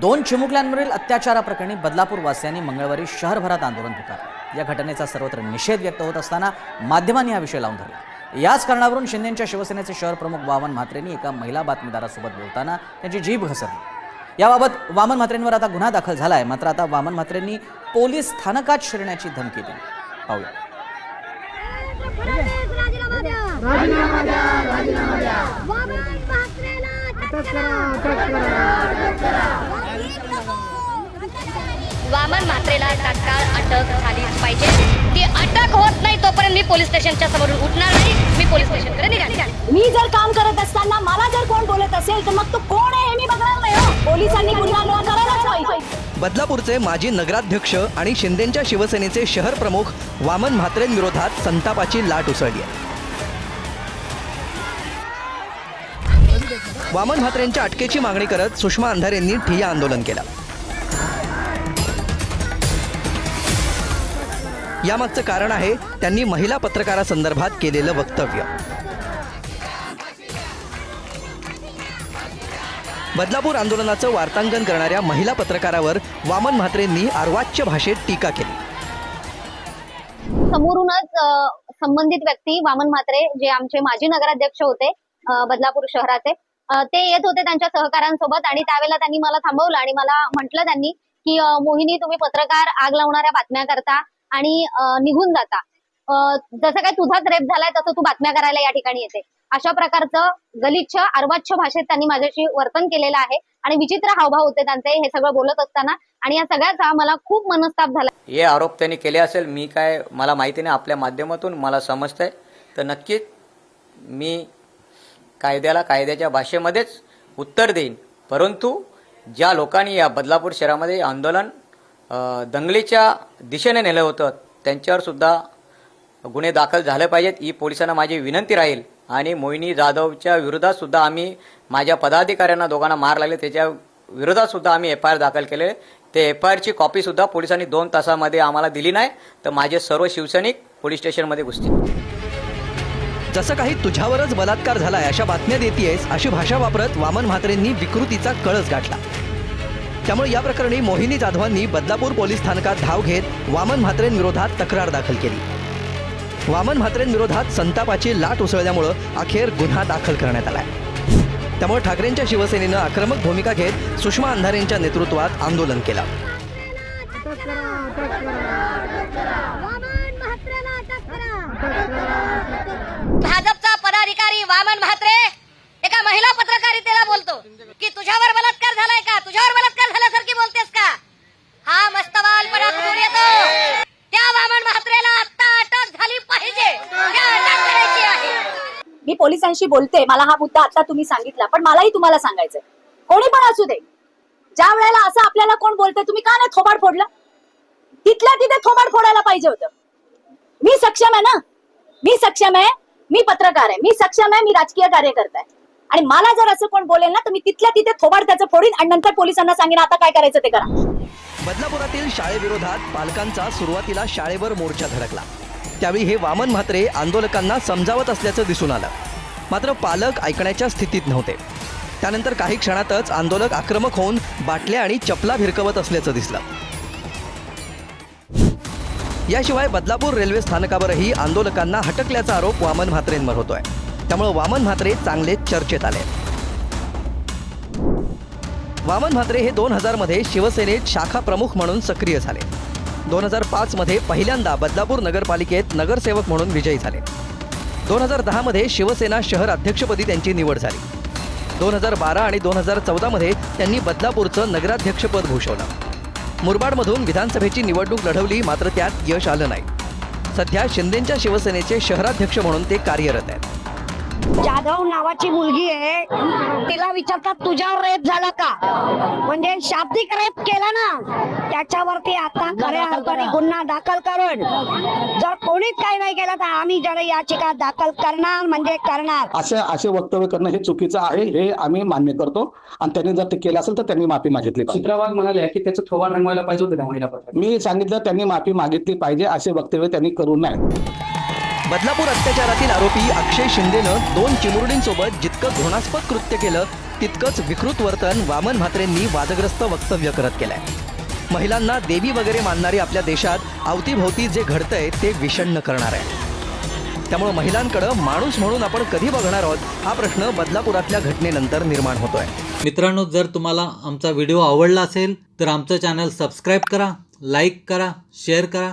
दोन चिमुकल्यांवरील अत्याचाराप्रकरणी बदलापूर वासियांनी मंगळवारी शहरभरात आंदोलन पुकारलं. या घटनेचा सर्वत्र निषेध व्यक्त होत असताना माध्यमांनी हा विषय लावून धरला. याच कारणावरून शिंदेच्या शिवसेनेचे शहर प्रमुख वामन म्हात्रेंनी एका महिला बातमीदारासोबत बोलताना त्यांची जीभ घसरली. याबाबत वामन म्हात्रेंवर आता गुन्हा दाखल झाला आहे मात्र आता वामन म्हात्रेंनी पोलीस स्थानकात शिरण्याची धमकी दिली. पाहूया. राजीनामा द्या राजीनामा द्या. राजीनामा द्या वामन म्हात्रेला तात्काळ अटक झालीच पाहिजे. ती अटक होत नाही तोपर्यंत मी पोलीस स्टेशनच्या समोरून उठणार नाही. मी पोलीस स्टेशनकडे निघाले. मी जर काम करत असताना मला जर कोण बोलत असेल तर मग तो कोण आहे हे मी बघणार नाही हो. पोलिसांनी गुन्हा नोंद करायलाच पाहिजे बदलापूरचे माजी नगराध्यक्ष आणि शिंदेच्या शिवसेनेचे शहर प्रमुख वामन म्हात्रेंविरोधात संतापाची लाट उसळली आहे. वामन म्हात्रेंच्या अटकेची मागणी करत सुषमा अंधारेंनी ठिय्या आंदोलन केलं. यामागचं कारण आहे त्यांनी महिला पत्रकारासंदर्भात केलेलं वक्तव्य. बदलापूर आंदोलनाचं वार्तांकन करणाऱ्या महिला पत्रकारावर वामन म्हात्रेंनी अर्वाच्य भाषेत टीका केली. समोरूनच संबंधित व्यक्ती वामन म्हात्रे जे आमचे माजी नगराध्यक्ष होते बदलापूर शहराचे ते येत होते त्यांच्या सहकाऱ्यांसोबत आणि त्यावेळेला त्यांनी मला थांबवलं आणि मला म्हटलं त्यांनी की मोहिनी तुम्ही पत्रकार आग लावणाऱ्या बातम्या करता आणि निघून जाता. जसं काय तुझाच रेप झालाय तसं तू बातम्या करायला या ठिकाणी येते. अशा प्रकारचं गलिच्छ अर्वाच्छ भाषेत त्यांनी माझ्याशी वर्तन केलेलं आहे आणि विचित्र हावभाव होते त्यांचे हे सगळं बोलत असताना. आणि या सगळ्याचा मला खूप मनस्ताप झाला. हे आरोप त्यांनी केले असेल मी काय मला माहिती नाही आपल्या माध्यमातून मला समजतंय. तर नक्कीच मी कायद्याला कायद्याच्या भाषेमध्येच उत्तर देईन. परंतु ज्या लोकांनी या बदलापूर शहरामध्ये आंदोलन दंगलीच्या दिशेने नेलं होतं त्यांच्यावर सुद्धा गुन्हे दाखल झाले पाहिजेत ही पोलिसांना माझी विनंती राहील. आणि मोहिनी जाधवच्या विरोधात सुद्धा आम्ही माझ्या पदाधिकाऱ्यांना दोघांना मार लागले त्याच्या विरोधात सुद्धा आम्ही एफ आय आर दाखल केले. ते एफ आय आरची कॉपी सुद्धा पोलिसांनी दोन तासामध्ये आम्हाला दिली नाही तर माझे सर्व शिवसैनिक पोलीस स्टेशनमध्ये घुसतील. जसं काही तुझ्यावरच बलात्कार झालाय अशा बातम्या देतीयस अशी भाषा वापरत वामन म्हात्रेंनी विकृतीचा कळस गाठला. त्यामुळे या प्रकरणी मोहिनी जाधवांनी बदलापूर पोलीस स्थानकात धाव घेत वामन म्हात्रेंविरोधात तक्रार दाखल केली. वामन म्हात्रेंविरोधात संतापाची लाट उसळल्यामुळं अखेर गुन्हा दाखल करण्यात आलाय. त्यामुळे ठाकरेंच्या शिवसेनेनं आक्रमक भूमिका घेत सुषमा अंधारेंच्या नेतृत्वात आंदोलन केलं वामन म्हात्रेला अटक करा भाजपचा पदाधिकारी वामन म्हात्रे एका महिला पत्रकारितेला बोलतो की तुझ्यावर बलात्कार झालाय का? तुझ्यावर बलात्कार झाल्यासारखी बोलतेस का? हा मस्तवालपणा कुठून येतो. त्या वामन म्हात्रेला आता अटक झाली पाहिजे. त्या अटक करायची आहे. मी पोलिसांशी बोलते. मला हा मुद्दा आता तुम्ही सांगितला पण मलाही तुम्हाला सांगायचंय. कोणी पण असू दे. ज्या वेळेला असं आपल्याला कोण बोलतंय तुम्ही का नाही थोबाड फोडलं? तिथल्या तिथे थोबाड फोडायला पाहिजे होतं. मी सक्षम आहे ना? मी सक्षम आहे? मी पत्रकार आहे मी सक्षम आहे मी राजकीय कार्यकर्ता आहे. आणि मला जर असं कोण बोलेल ना तर मी तिथल्या तिथे थोबाड त्याचं फोडीन आणि नंतर पोलिसांना सांगेन आता काय करायचं ते करा. बदलापुरातील शाळेविरोधात पालकांचा सुरुवातीला शाळेवर मोर्चा धडकला. त्यावेळी हे वामन म्हात्रे आंदोलकांना समजावत असल्याचं दिसून आलं. मात्र पालक ऐकण्याच्या स्थितीत नव्हते. त्यानंतर काही क्षणातच आंदोलक आक्रमक होऊन बाटल्या आणि चपला भिरकवत असल्याचं दिसलं. याशिवाय बदलापूर रेल्वे स्थानकावरही आंदोलकांना हटकल्याचा आरोप वामन म्हात्रेंवर होतोय. त्यामुळे वामन म्हात्रे चांगले चर्चेत आले. वामन म्हात्रे हे दोन हजारमध्ये शिवसेनेत शाखा प्रमुख म्हणून सक्रिय झाले. दोन हजार पाचमध्ये पहिल्यांदा बदलापूर नगरपालिकेत नगरसेवक म्हणून विजयी झाले. दोन हजार दहामध्ये शिवसेना शहर अध्यक्षपदी त्यांची निवड झाली. दोन हजार बारा आणि दोन हजार चौदामध्ये त्यांनी बदलापूरचं नगराध्यक्षपद भूषवलं. मुरबाडमधून विधानसभेची निवडणूक लढवली मात्र त्यात यश आलं नाही. सध्या शिंदेच्या शिवसेनेचे शहराध्यक्ष म्हणून ते कार्यरत आहेत. जाधव नावाची मुलगी आहे. तिला विचारतात तुझ्यावर रेप झाला का? म्हणजे शाब्दिक रेप केला ना. त्याच्यावरती आता खऱ्या अर्थाने गुन्हा दाखल करून जर कोणीच काही नाही केलं तर आम्ही जर याचिका दाखल करणार म्हणजे करणार. असे असे वक्तव्य करणं हे चुकीचं आहे हे आम्ही मान्य करतो. आणि त्यांनी जर ते केलं असेल तर त्यांनी माफी मागितली पाहिजे. चित्रवाद म्हणाले की त्याचं थोबाड रंगवायला पाहिजे होतं त्या महिला मी सांगितलं त्यांनी माफी मागितली पाहिजे असे वक्तव्य त्यांनी करू नये. बदलापूर अत्याचारातील आरोपी अक्षय शिंदेनं दोन चिमुरडींसोबत जितकं घृणास्पद कृत्य केलं तितकंच विकृत वर्तन वामन म्हात्रेंनी वादग्रस्त वक्तव्य करत केलंय. महिलांना देवी वगैरे मानणारी आपल्या देशात अवतीभोवती जे घडतंय ते विषण्ण करणार आहे. त्यामुळे महिलांकडं माणूस म्हणून आपण कधी बघणार आहोत हा प्रश्न बदलापुरातल्या घटनेनंतर निर्माण होतोय. मित्रांनो जर तुम्हाला आमचा व्हिडिओ आवडला असेल तर आमचं चॅनल सबस्क्राईब करा लाईक करा शेअर करा